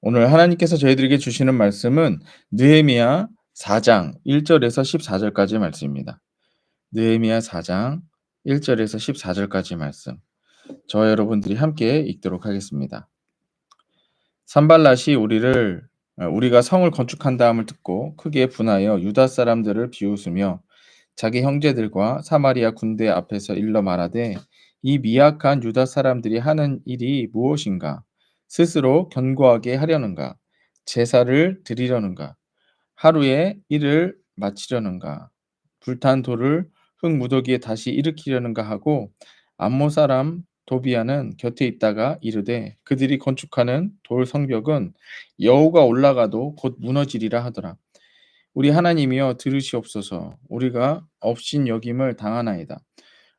오늘 하나님께서 저희들에게 주시는 말씀은 느헤미야 4장 1절에서 14절까지의 말씀입니다. 느헤미야 4장 1절에서 14절까지의 말씀. 저 여러분들이 함께 읽도록 하겠습니다. 산발랏이 우리를 어, 우리가 성을 건축한 다음을 듣고 크게 분하여 유다 사람들을 비웃으며 자기 형제들과 사마리아 군대 앞에서 일러 말하되 이 미약한 유다 사람들이 하는 일이 무엇인가? 스스로 견고하게 하려는가? 제사를 드리려는가? 하루에 일을 마치려는가? 불탄 돌을 흙 무더기에 다시 일으키려는가 하고 암모 사람 도비아는 곁에 있다가 이르되 그들이 건축하는 돌 성벽은 여호가 올라가도 곧 무너지리라 하더라. 우리 하나님이여 들으시옵소서. 우리가 업신 여김을 당하나이다.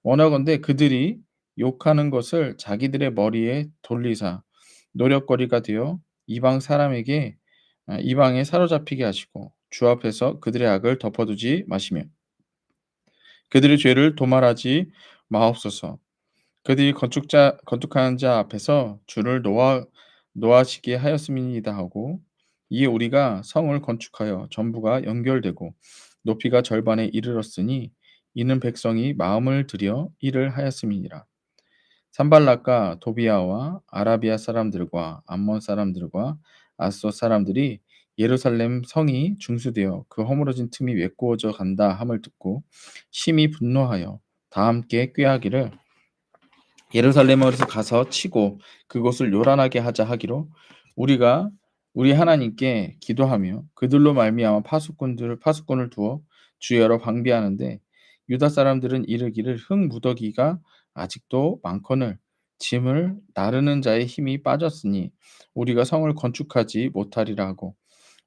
원하건대 그들이 욕하는 것을 자기들의 머리에 돌리사 노력거리가 되어 이방 사람에게 아, 이방에 사로잡히게 하시고 주 앞에서 그들의 악을 덮어두지 마시며 그들의 죄를 도말하지 마옵소서. 그들이 건축자 건축하는 자 앞에서 주를 놓아 놓아시게 하였음이니이다 하고 이에 우리가 성을 건축하여 전부가 연결되고 높이가 절반에 이르렀으니 이는 백성이 마음을 들여 일을 하였음이니라. 산발락과 도비아와 아라비아 사람들과 암몬 사람들과 아소 사람들이 예루살렘 성이 중수되어 그 허물어진 틈이 메꾸어져 간다 함을 듣고 심히 분노하여 다 함께 꾀하기를 예루살렘으로 가서 치고 그곳을 요란하게 하자 하기로 우리가 우리 하나님께 기도하며 그들로 말미암아 파수꾼들을 파수꾼을 두어 주여로 방비하는데 유다 사람들은 이르기를 흙 무더기가 아직도 많거늘 짐을 나르는 자의 힘이 빠졌으니 우리가 성을 건축하지 못하리라 하고.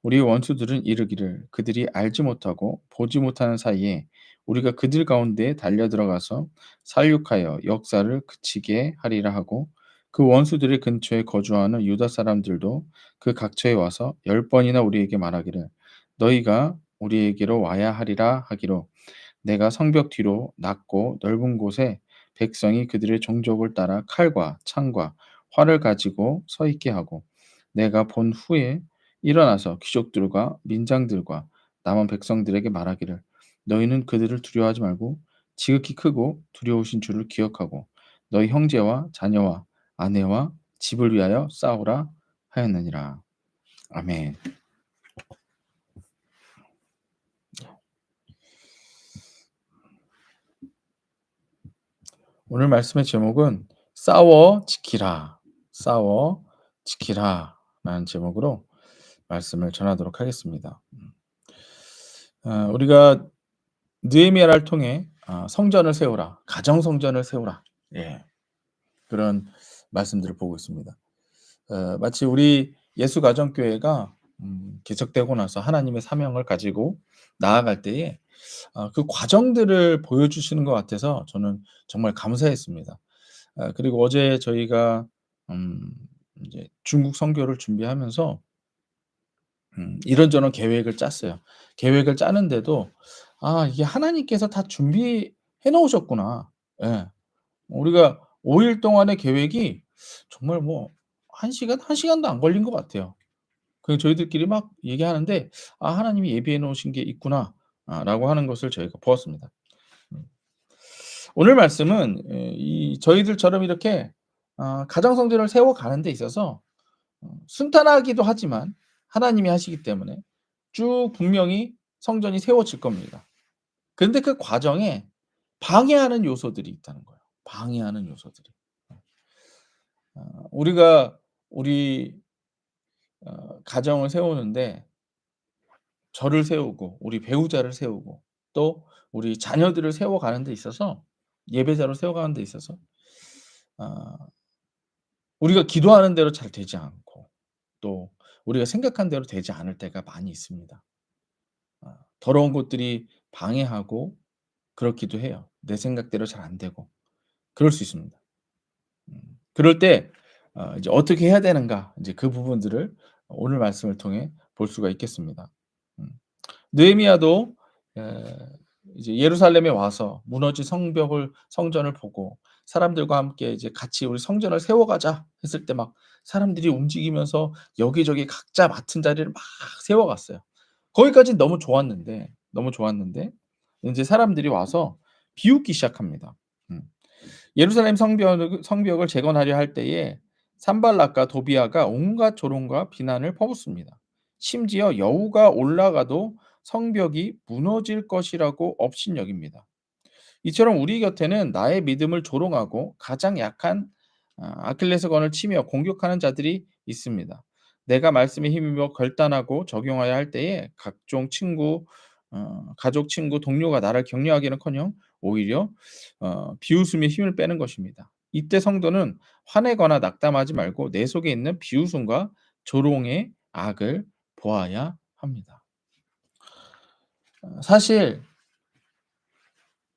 우리 원수들은 이르기를 그들이 알지 못하고 보지 못하는 사이에 우리가 그들 가운데 달려 들어가서 살육하여 역사를 그치게 하리라 하고 그 원수들의 근처에 거주하는 유다 사람들도 그 각처에 와서 열 번이나 우리에게 말하기를 너희가 우리에게로 와야 하리라 하기로. 내가 성벽 뒤로 낮고 넓은 곳에 백성이 그들의 종족을 따라 칼과 창과 활을 가지고 서 있게 하고 내가 본 후에 일어나서 귀족들과 민장들과 남은 백성들에게 말하기를 너희는 그들을 두려워하지 말고 지극히 크고 두려우신 주를 기억하고 너희 형제와 자녀와 아내와 집을 위하여 싸우라 하였느니라. 아멘. 오늘 말씀의 제목은 싸워 지키라. 싸워 지키라. 라는 제목으로 말씀을 전하도록 하겠습니다. 어, 우리가 느헤미야를 통해 어, 성전을 세우라, 가정 성전을 세우라, 예, 그런 말씀들을 보고 있습니다. 어, 마치 우리 예수 가정교회가 음, 개척되고 나서 하나님의 사명을 가지고 나아갈 때에 어, 그 과정들을 보여주시는 것 같아서 저는 정말 감사했습니다. 어, 그리고 어제 저희가 음, 이제 중국 선교를 준비하면서 음, 이런저런 계획을 짰어요. 계획을 짜는데도 아 이게 하나님께서 다 준비해 놓으셨구나. 예. 우리가 5일 동안의 계획이 정말 뭐 1 시간, 1 시간도 안 걸린 것 같아요. 그 저희들끼리 막 얘기하는데 '아 하나님이 예비해 놓으신 게 있구나.' 아 라고 하는 것을 저희가 보았습니다. 음. 오늘 말씀은 이 저희들처럼 이렇게 어 가정 성전을 세워 가는 데 있어서 어 순탄하기도 하지만 하나님이 하시기 때문에 쭉 분명히 성전이 세워질 겁니다. 그런데 그 과정에 방해하는 요소들이 있다는 거예요. 방해하는 요소들이. 어 우리가 우리 어 가정을 세우는데 저를 세우고 우리 배우자를 세우고 또 우리 자녀들을 세워가는 데 있어서 예배자로 세워가는 데 있어서 아 우리가 기도하는 대로 잘 되지 않고 또 우리가 생각한 대로 되지 않을 때가 많이 있습니다. 아 더러운 것들이 방해하고 그렇기도 해요. 내 생각대로 잘 안 되고 그럴 수 있습니다. 음 그럴 때 어 이제 어떻게 해야 되는가 이제 그 부분들을 오늘 말씀을 통해 볼 수가 있겠습니다. 음. 느헤미야도 에 이제 예루살렘에 와서 무너진 성벽을 성전을 보고 사람들과 함께 이제 같이 우리 성전을 세워가자 했을 때 막 사람들이 움직이면서 여기저기 각자 맡은 자리를 막 세워갔어요. 거기까지는 너무 좋았는데, 너무 좋았는데 인제 사람들이 와서 비웃기 시작합니다. 음. 예루살렘 성벽 성벽을 재건하려 할 때에 산발락과 도비아가 온갖 조롱과 비난을 퍼붓습니다. 심지어 여우가 올라가도 성벽이 무너질 것이라고 업신여깁니다. 이처럼 우리 곁에는 나의 믿음을 조롱하고 가장 약한 아 아킬레스건을 치며 공격하는 자들이 있습니다. 내가 말씀에 힘입어 결단하고 적용하여야 할 때에 각종 친구 어 가족, 친구, 동료가 나를 격려하기는커녕 오히려 어 비웃으며 힘을 빼는 것입니다. 이때 성도는 화내거나 낙담하지 말고 내 속에 있는 비웃음과 조롱의 악을 보아야 합니다. 어 사실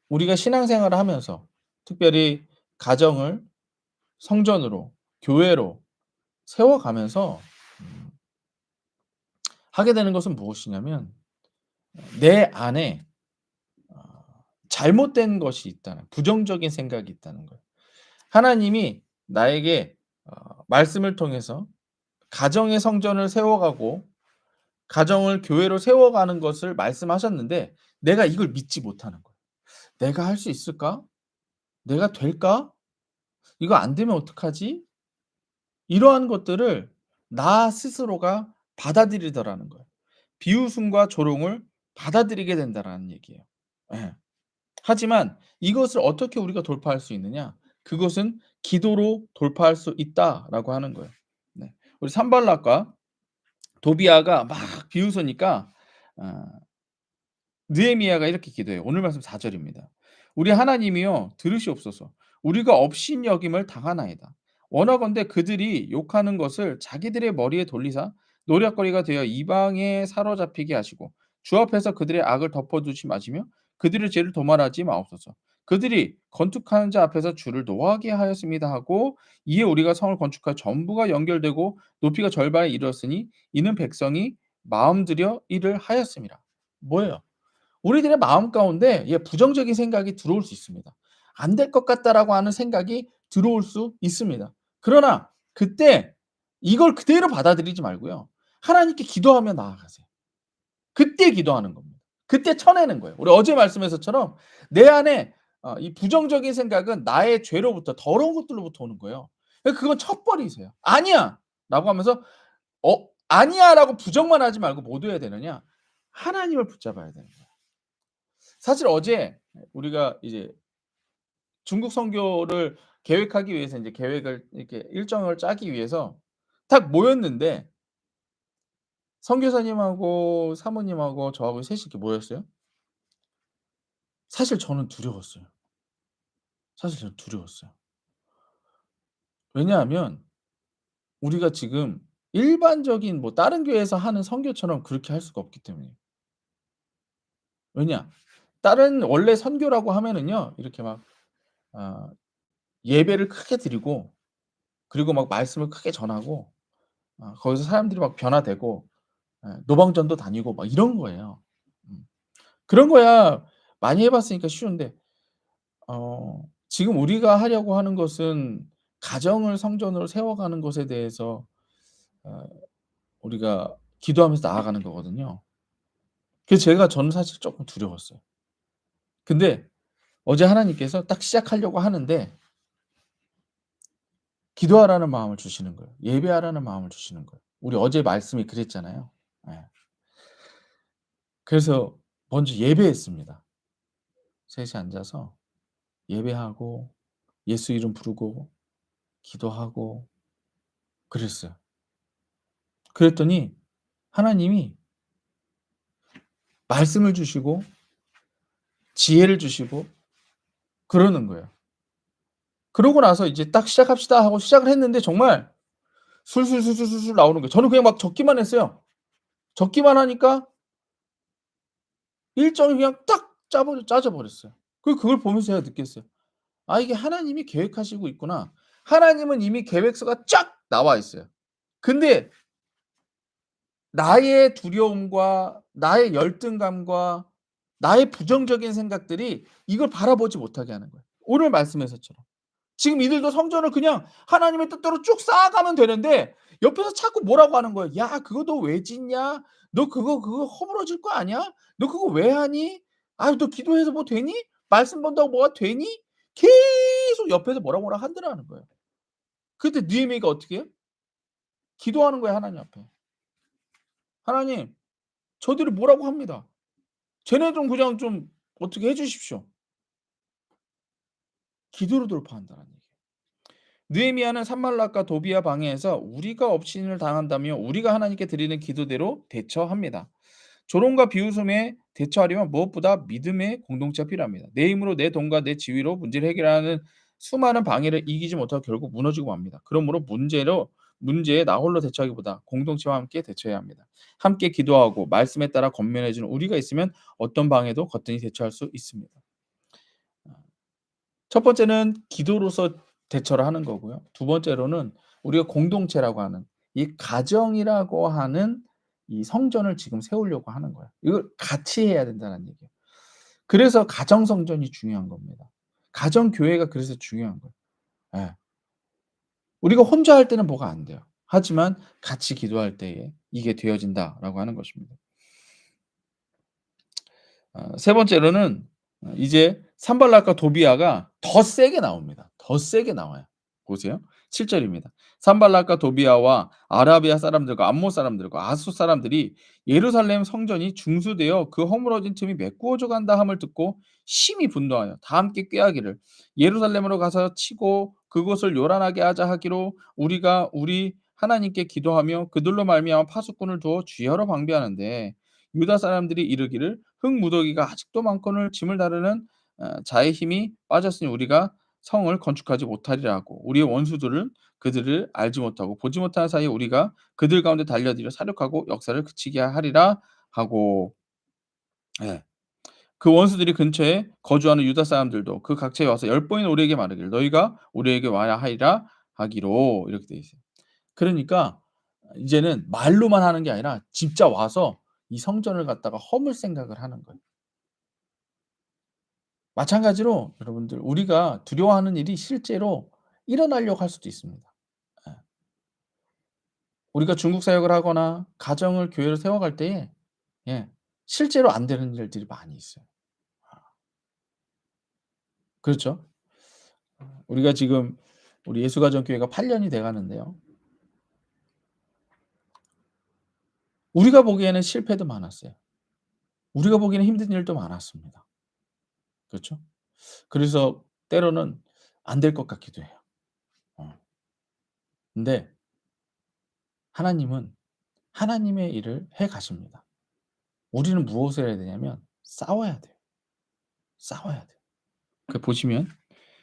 우리가 신앙생활을 하면서 특별히 가정을 성전으로 교회로 세워가면서 음 하게 되는 것은 무엇이냐면 내 안에 어 잘못된 것이 있다는 부정적인 생각이 있다는 거예요. 하나님이 나에게 어 말씀을 통해서 가정의 성전을 세워가고 가정을 교회로 세워가는 것을 말씀하셨는데 내가 이걸 믿지 못하는 거예요. '내가 할 수 있을까? 내가 될까? 이거 안 되면 어떡하지?' 이러한 것들을 나 스스로가 받아들이더라는 거예요. 비웃음과 조롱을 받아들이게 된다라는 얘기예요. 예. 하지만 이것을 어떻게 우리가 돌파할 수 있느냐? 그것은 기도로 돌파할 수 있다라고 하는 거예요. 네. 우리 산발락과 도비아가 막 비웃으니까 아 느헤미야가 이렇게 기도해요. 오늘 말씀 4 절입니다. "우리 하나님이여 들으시옵소서. 우리가 업신여김을 당하나이다. 원하건대 그들이 욕하는 것을 자기들의 머리에 돌리사 노략거리가 되어 이방에 사로잡히게 하시고 주 앞에서 그들의 악을 덮어 두지 마시며 그들의 죄를 도말하지 마옵소서. 그들이 건축하는 자 앞에서 주를 노하게 하였습니다." 하고 "이에 우리가 성을 건축하여 전부가 연결되고 높이가 절반에 이르렀으니 이는 백성이 마음 들여 일을 하였음이라." 뭐예요? 우리들의 마음 가운데 예 부정적인 생각이 들어올 수 있습니다. '안 될 것 같다.'라고 하는 생각이 들어올 수 있습니다. 그러나 그때 이걸 그대로 받아들이지 말고요. 하나님께 기도하며 나아가세요. 그때 기도하는 겁니다. 그때 쳐내는 거예요. 우리 어제 말씀에서처럼 내 안에 어 이 부정적인 생각은 나의 죄로부터 더러운 것들로부터 오는 거예요. 그러니까 그건 쳐버리세요. "아니야!"라고 하면서 어 "아니야."라고 부정만 하지 말고 뭐 둬야 되느냐? 하나님을 붙잡아야 되는 거예요. 사실 어제 우리가 이제 중국 선교를 계획하기 위해서 인제 계획을 이렇게 일정을 짜기 위해서 딱 모였는데 선교사님하고 사모님하고 저하고 셋이 이렇게 모였어요. 사실 저는 두려웠어요. 사실 저는 두려웠어요. 왜냐하면 우리가 지금 일반적인 뭐 다른 교회에서 하는 선교처럼 그렇게 할 수가 없기 때문이에요. 왜냐? 다른 원래 선교라고 하면은요. 이렇게 막아 예배를 크게 드리고 그리고 막 말씀을 크게 전하고 아 거기서 사람들이 막 변화되고 예 노방전도 다니고 막 이런 거예요. 음. 그런 거야 많이 해 봤으니까 쉬운데 어 지금 우리가 하려고 하는 것은 가정을 성전으로 세워가는 것에 대해서 어 우리가 기도하면서 나아가는 거거든요. 그래서 제가 저는 사실 쪼끔 두려웠어요. 근데 어제 하나님께서 딱 시작하려고 하는데 기도하라는 마음을 주시는 거예요. 예배하라는 마음을 주시는 거예요. 우리 어제 말씀이 그랬잖아요. 예. 그래서 먼저 예배했습니다. 셋이 앉아서 예배하고 예수 이름 부르고 기도하고 그랬어요. 그랬더니 하나님이 말씀을 주시고 지혜를 주시고 그러는 거예요. 그러고 나서 이제 딱 "시작합시다." 하고 시작을 했는데 정말 술술술술술술 나오는 거예요. 저는 그냥 막 적기만 했어요. 적기만 하니까 일정이 그냥 딱 짜 버려 짜져 버렸어요. 그 그걸 보면서 제가 느꼈어요. '아 이게 하나님이 계획하시고 있구나.' 하나님은 이미 계획서가 쫙 나와 있어요. 근데 나의 두려움과 나의 열등감과 나의 부정적인 생각들이 이걸 바라보지 못하게 하는 거예요. 오늘 말씀에서처럼. 지금 이들도 성전을 그냥 하나님의 뜻대로 쭉 쌓아가면 되는데 옆에서 자꾸 뭐라고 하는 거예요. "야 그거 너 왜 짓냐? 너 그거 그거 허물어질 거 아니야? 너 그거 왜 하니? 아유 너 기도해서 뭐 되니? 말씀 본다고 뭐가 되니?" 계속 옆에서 뭐라 뭐라 한다라는 거예요. 그때 느헤미야가 어떻게 해요? 기도하는 거예요 하나님 앞에. "하나님 저들이 뭐라고 합니다. 쟤네 좀 그냥 좀 어떻게 해 주십시오." 기도로 돌파한다는 얘기예요. 느헤미야는 산발락과 도비야 방해해서 우리가 업신을 당한다며 우리가 하나님께 드리는 기도대로 대처합니다. 조롱과 비웃음에 대처하려면 무엇보다 믿음의 공동체가 필요합니다. 내 힘으로 내 돈과 내 지위로 문제를 해결하는 수많은 방해를 이기지 못하고 결국 무너지고 맙니다. 그러므로 문제로 문제에 나 홀로 대처하기보다 공동체와 함께 대처해야 합니다. 함께 기도하고 말씀에 따라 권면해 주는 우리가 있으면 어떤 방해도 거뜬히 대처할 수 있습니다. 첫 번째는 기도로서 대처를 하는 거고요. 두 번째로는 우리가 공동체라고 하는 이 가정이라고 하는 이 성전을 지금 세우려고 하는 거예요. 이걸 같이 해야 된다는 얘기예요. 그래서 가정 성전이 중요한 겁니다. 가정 교회가 그래서 중요한 거예요. 예. 우리가 혼자 할 때는 뭐가 안 돼요. 하지만 같이 기도할 때에 이게 되어진다라고 하는 것입니다. 어, 세 번째로는 어, 이제 산발락과 도비아가 더 세게 나옵니다. 더 세게 나와요. 보세요. 7절입니다. 산발락과 도비아와 아라비아 사람들과 암몬 사람들과 아수 사람들이 예루살렘 성전이 중수되어 그 허물어진 틈이 메꾸어져 간다 함을 듣고 심히 분노하여 다 함께 꾀하기를 예루살렘으로 가서 치고 그곳을 요란하게 하자 하기로 우리가 우리 하나님께 기도하며 그들로 말미암아 파수꾼을 두어 주여러 방비하는데 유다 사람들이 이르기를 흙 무더기가 아직도 많거늘 짐을 다루는 어, 자의 힘이 빠졌으니 우리가 성을 건축하지 못하리라 하고 우리의 원수들은 그들을 알지 못하고 보지 못하는 사이에 우리가 그들 가운데 달려들여 사륙하고 역사를 그치게 하리라 하고 예. 그 원수들이 근처에 거주하는 유다 사람들도 그 각처에 와서 열 번이나 우리에게 말하기를 너희가 우리에게 와야 하리라 하기로 이렇게 돼 있어요. 그러니까 이제는 말로만 하는 게 아니라 진짜 와서 이 성전을 갖다가 허물 생각을 하는 거예요. 마찬가지로 여러분들 우리가 두려워하는 일이 실제로 일어나려고 할 수도 있습니다. 예. 우리가 중국 사역을 하거나 가정을 교회로 세워갈 때에 예, 실제로 안 되는 일들이 많이 있어요. 아. 그렇죠? 우리가 지금 우리 예수가정교회가 8년이 돼 가는데요. 우리가 보기에는 실패도 많았어요. 우리가 보기에는 힘든 일도 많았습니다. 그렇죠? 그래서 때로는 안 될 것 같기도 해요. 어. 근데 하나님은 하나님의 일을 해 가십니다. 우리는 무엇을 해야 되냐면 싸워야 돼요. 싸워야 돼요. 그 보시면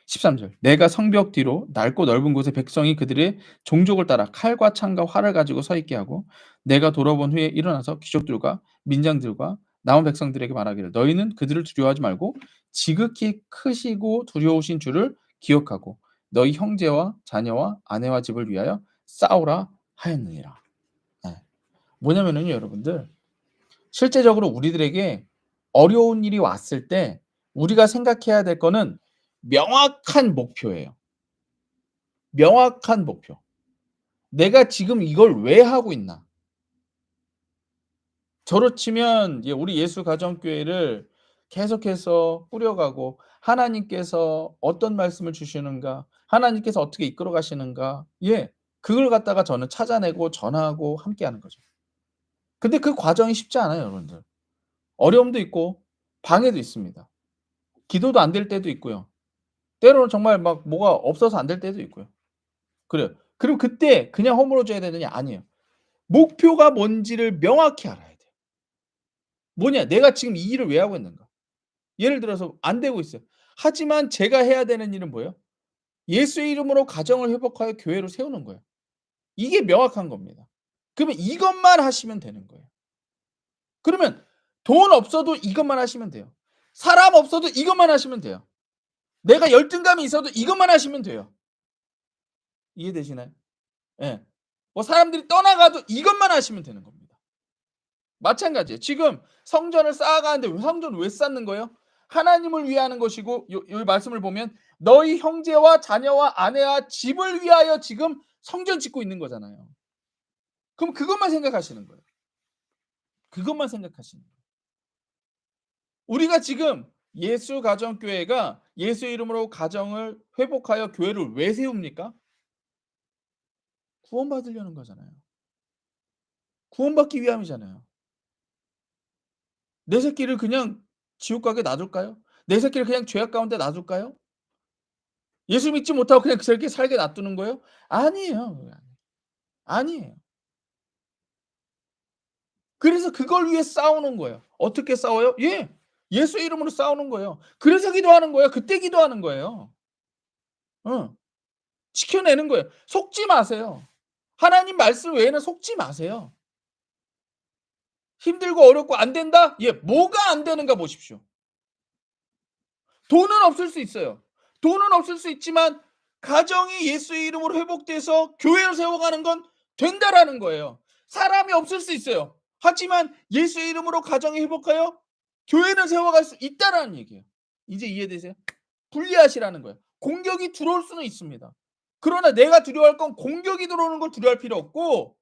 13절 내가 성벽 뒤로 넓고 넓은 곳에 백성이 그들의 종족을 따라 칼과 창과 활을 가지고 서 있게 하고 내가 돌아본 후에 일어나서 귀족들과 민장들과 남은 백성들에게 말하기를 너희는 그들을 두려워하지 말고 지극히 크시고 두려우신 주를 기억하고 너희 형제와 자녀와 아내와 집을 위하여 싸우라 하였느니라. 네. 뭐냐면은요, 여러분들 실제적으로 우리들에게 어려운 일이 왔을 때 우리가 생각해야 될 거는 명확한 목표예요. 명확한 목표. 내가 지금 이걸 왜 하고 있나? 저로 치면 우리 예수 가정교회를 계속해서 꾸려가고 하나님께서 어떤 말씀을 주시는가, 하나님께서 어떻게 이끌어 가시는가, 예, 그걸 갖다가 저는 찾아내고 전하고 함께하는 거죠. 근데 그 과정이 쉽지 않아요, 여러분들. 어려움도 있고 방해도 있습니다. 기도도 안 될 때도 있고요. 때로는 정말 막 뭐가 없어서 안 될 때도 있고요. 그래요. 그럼 그때 그냥 허물어져야 되느냐? 아니에요. 목표가 뭔지를 명확히 알아야 돼요. 뭐냐? 내가 지금 이 일을 왜 하고 있는가? 예를 들어서 안 되고 있어요. 하지만 제가 해야 되는 일은 뭐예요? 예수의 이름으로 가정을 회복하여 교회로 세우는 거예요. 이게 명확한 겁니다. 그러면 이것만 하시면 되는 거예요. 그러면 돈 없어도 이것만 하시면 돼요. 사람 없어도 이것만 하시면 돼요. 내가 열등감이 있어도 이것만 하시면 돼요. 이해되시나요? 예. 네. 뭐 사람들이 떠나가도 이것만 하시면 되는 겁니다. 마찬가지예요. 지금 성전을 쌓아가는데 성전을 왜 쌓는 거예요? 하나님을 위하는 것이고 요, 요 말씀을 보면 너희 형제와 자녀와 아내와 집을 위하여 지금 성전 짓고 있는 거잖아요. 그럼 그것만 생각하시는 거예요. 그것만 생각하시는 거예요. 우리가 지금 예수 가정 교회가 예수 이름으로 가정을 회복하여 교회를 왜 세웁니까? 구원받으려는 거잖아요. 구원받기 위함이잖아요. 내 새끼를 그냥 지옥 가게 놔둘까요? 내 새끼를 그냥 죄악 가운데 놔둘까요? 예수 믿지 못하고 그냥 그렇게 살게 놔두는 거예요? 아니에요. 아니에요. 그래서 그걸 위해 싸우는 거예요. 어떻게 싸워요? 예. 예수 이름으로 싸우는 거예요. 그래서 기도하는 거예요. 그때 기도하는 거예요. 어. 지켜내는 거예요. 속지 마세요. 하나님 말씀 외에는 속지 마세요. 힘들고 어렵고 안 된다? 예, 뭐가 안 되는가 보십시오. 돈은 없을 수 있어요. 돈은 없을 수 있지만 가정이 예수의 이름으로 회복돼서 교회를 세워가는 건 된다라는 거예요. 사람이 없을 수 있어요. 하지만 예수의 이름으로 가정이 회복하여 교회를 세워갈 수 있다라는 얘기예요. 이제 이해되세요? 분리하시라는 거예요. 공격이 들어올 수는 있습니다. 그러나 내가 두려워할 건 공격이 들어오는 걸 두려워할 필요 없고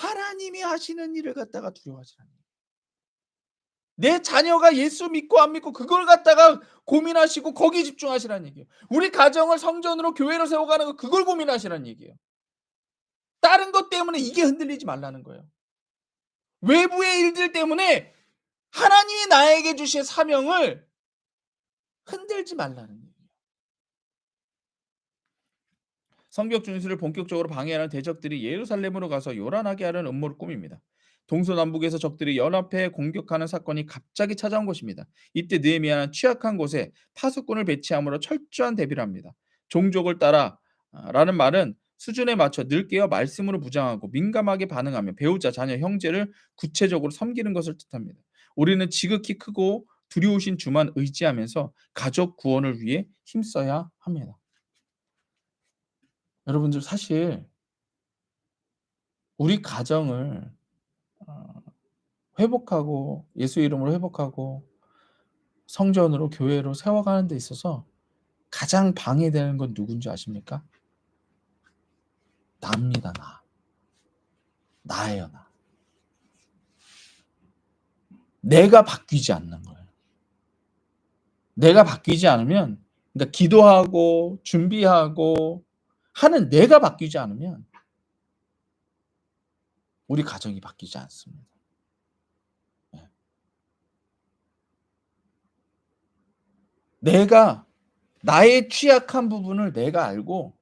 하나님이 하시는 일을 갖다가 두려워하시라는 거예요. 내 자녀가 예수 믿고 안 믿고 그걸 갖다가 고민하시고 거기 집중하시라는 얘기예요. 우리 가정을 성전으로 교회로 세워가는 거 그걸 고민하시라는 얘기예요. 다른 것 때문에 이게 흔들리지 말라는 거예요. 외부의 일들 때문에 하나님이 나에게 주신 사명을 흔들지 말라는 얘기예요. 성벽 준수를 본격적으로 방해하는 대적들이 예루살렘으로 가서 요란하게 하는 음모를 꾸밉니다. 동서남북에서 적들이 연합해 공격하는 사건이 갑자기 찾아온 것입니다. 이때 느헤미야는 취약한 곳에 파수꾼을 배치함으로 철저한 대비를 합니다. 종족을 따라 아, 라는 말은 수준에 맞춰 늘 깨어 말씀으로 무장하고 민감하게 반응하며 배우자, 자녀, 형제를 구체적으로 섬기는 것을 뜻합니다. 우리는 지극히 크고 두려우신 주만 의지하면서 가족 구원을 위해 힘써야 합니다. 여러분들 사실 우리 가정을 어, 회복하고 예수 이름으로 회복하고 성전으로 교회로 세워가는 데 있어서 가장 방해되는 건 누군지 아십니까? 나입니다, 나. 나예요, 나. 내가 바뀌지 않는 거예요. 내가 바뀌지 않으면, 그러니까 기도하고 준비하고 하는 내가 바뀌지 않으면 우리 가정이 바뀌지 않습니다. 네. 내가 나의 취약한 부분을 내가 알고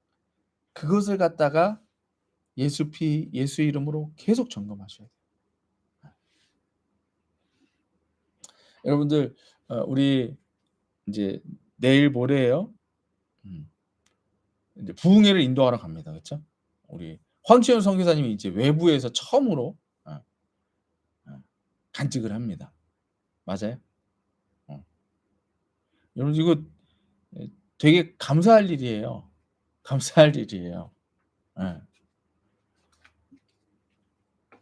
그것을 갖다가 예수 피, 예수 이름으로 계속 점검하셔야 돼요. 네. 여러분들, 어, 우리 이제 내일 모레예요. 음. 이제 부흥회를 인도하러 갑니다. 그렇죠? 우리 황치현 선교사님이 이제 외부에서 처음으로 어, 어, 간직을 합니다. 맞아요? 어. 여러분 이거 되게 감사할 일이에요. 감사할 일이에요. 예.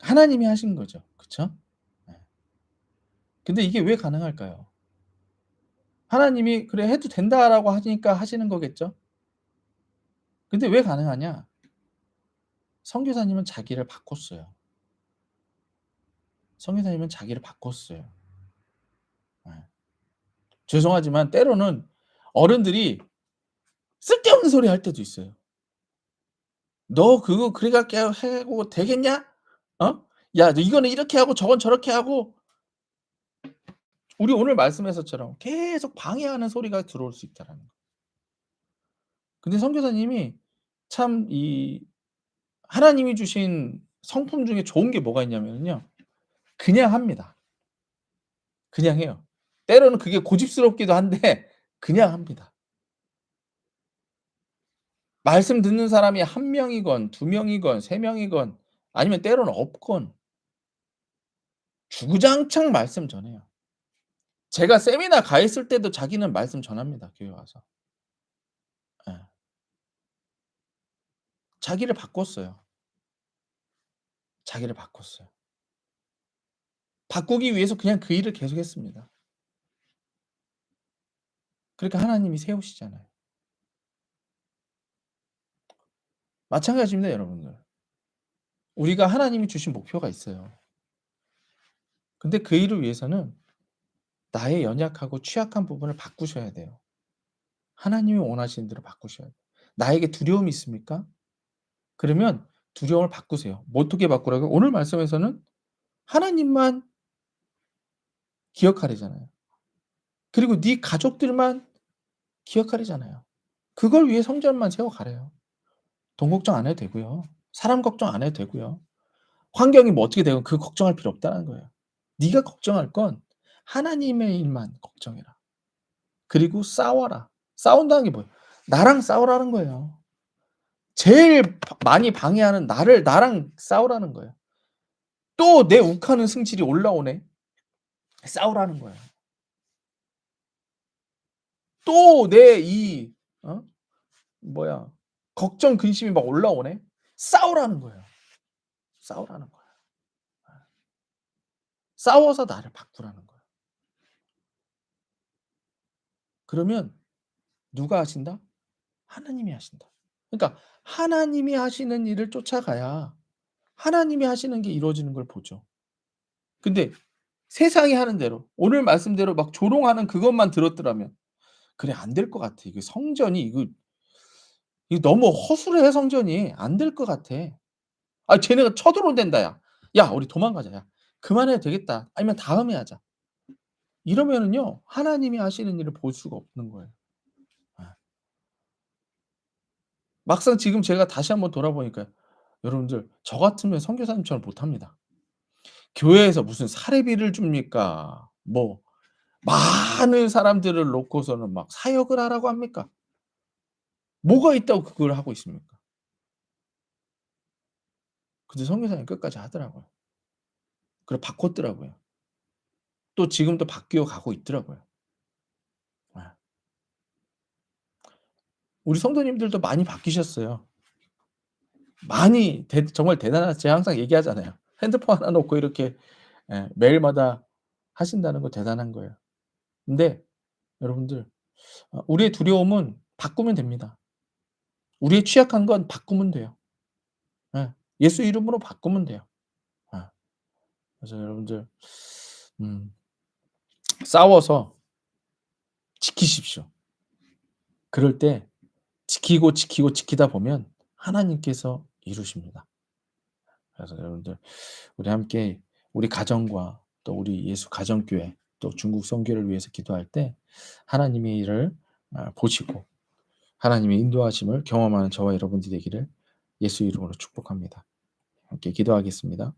하나님이 하신 거죠. 그쵸? 예. 근데 이게 왜 가능할까요? 하나님이 그래 해도 된다라고 하니까 하시는 거겠죠? 근데 왜 가능하냐? 선교사님은 자기를 바꿨어요. 선교사님은 자기를 바꿨어요. 예. 죄송하지만 때로는 어른들이 쓸데없는 소리 할 때도 있어요. "너 그거 그래갖게 하고 되겠냐? 어? 야너 이거는 이렇게 하고 저건 저렇게 하고" 우리 오늘 말씀에서처럼 계속 방해하는 소리가 들어올 수 있다라는 거. 근데 선교사님이 참 이 하나님이 주신 성품 중에 좋은 게 뭐가 있냐면요. 그냥 합니다. 그냥 해요. 때로는 그게 고집스럽기도 한데 그냥 합니다. 말씀 듣는 사람이 1 명이건 2 명이건 3 명이건 아니면 때로는 없건 주구장창 말씀 전해요. 제가 세미나 가 있을 때도 자기는 말씀 전합니다, 교회 와서. 예. 자기를 바꿨어요. 자기를 바꿨어요. 바꾸기 위해서 그냥 그 일을 계속했습니다. 그러니까 하나님이 세우시잖아요. 마찬가지입니다, 여러분들. 우리가 하나님이 주신 목표가 있어요. 근데 그 일을 위해서는 나의 연약하고 취약한 부분을 바꾸셔야 돼요. 하나님이 원하시는 대로 바꾸셔야 돼요. 나에게 두려움이 있습니까? 그러면 두려움을 바꾸세요. 뭐 어떻게 바꾸라고요? 오늘 말씀에서는 하나님만 기억하래잖아요. 그리고 네 가족들만 기억하래잖아요. 그걸 위해 성전만 세워 가래요. 돈 걱정 안 해도 되고요. 사람 걱정 안 해도 되고요. 환경이 뭐 어떻게 되건 그 걱정할 필요 없다는 거예요. 네가 걱정할 건 하나님의 일만 걱정해라. 그리고 싸워라. 싸운다는 게 뭐예요? 나랑 싸우라는 거예요. 제일 바 많이 방해하는 나를 나랑 싸우라는 거예요. 또 내 욱하는 승질이 올라오네. 싸우라는 거예요. 또 내이 어? 뭐야 걱정 근심이 막 올라오네. 싸우라는 거예요. 싸우라는. 예. 싸워서 나를 바꾸라는 거예요. 그러면 누가 하신다? 하나님이 하신다. 그러니까 하나님이 하시는 일을 쫓아가야 하나님이 하시는 게 이루어지는 걸 보죠. 근데 세상이 하는 대로 오늘 말씀대로 막 조롱하는 그것만 들었더라면 '그래 안 될 것 같아. 이거 성전이 이거' '이거 너무 허술해 성전이. 안 될 것 같아. 아 쟤네가 쳐들어온댄다 야. 야 우리 도망가자 야. 그만해도 되겠다. 아니면 다음에 하자.' 이러면은요 하나님이 하시는 일을 볼 수가 없는 거예요. 예. 막상 지금 제가 다시 한번 돌아보니까요. 여러분들 저 같으면 선교사님처럼 못합니다. 교회에서 무슨 사례비를 줍니까? 뭐 많은 사람들을 놓고서는 막 사역을 하라고 합니까? 뭐가 있다고 그걸 하고 있습니까? 근데 선교사님 끝까지 하더라고요. 그리고 바꿨더라고요. 또 지금도 바뀌어 가고 있더라고요. 예. 우리 성도님들도 많이 바뀌셨어요. 많이 대 정말 대단하 제가 항상 얘기하잖아요. 핸드폰 하나 놓고 이렇게 예 매일마다 하신다는 거 대단한 거예요. 근데 여러분들 어 우리의 두려움은 바꾸면 됩니다. 우리의 취약한 건 바꾸면 돼요. 예. 예수 이름으로 바꾸면 돼요. 예. 그래서 여러분들 음 싸워서 지키십시오. 그럴 때 지키고, 지키고, 지키다 보면 하나님께서 이루십니다. 그래서 여러분들 우리 함께 우리 가정과 또 우리 예수 가정교회 또 중국 선교를 위해서 기도할 때 하나님의 일을 아 보시고 하나님의 인도하심을 경험하는 저와 여러분들이 되기를 예수 이름으로 축복합니다. 함께 기도하겠습니다.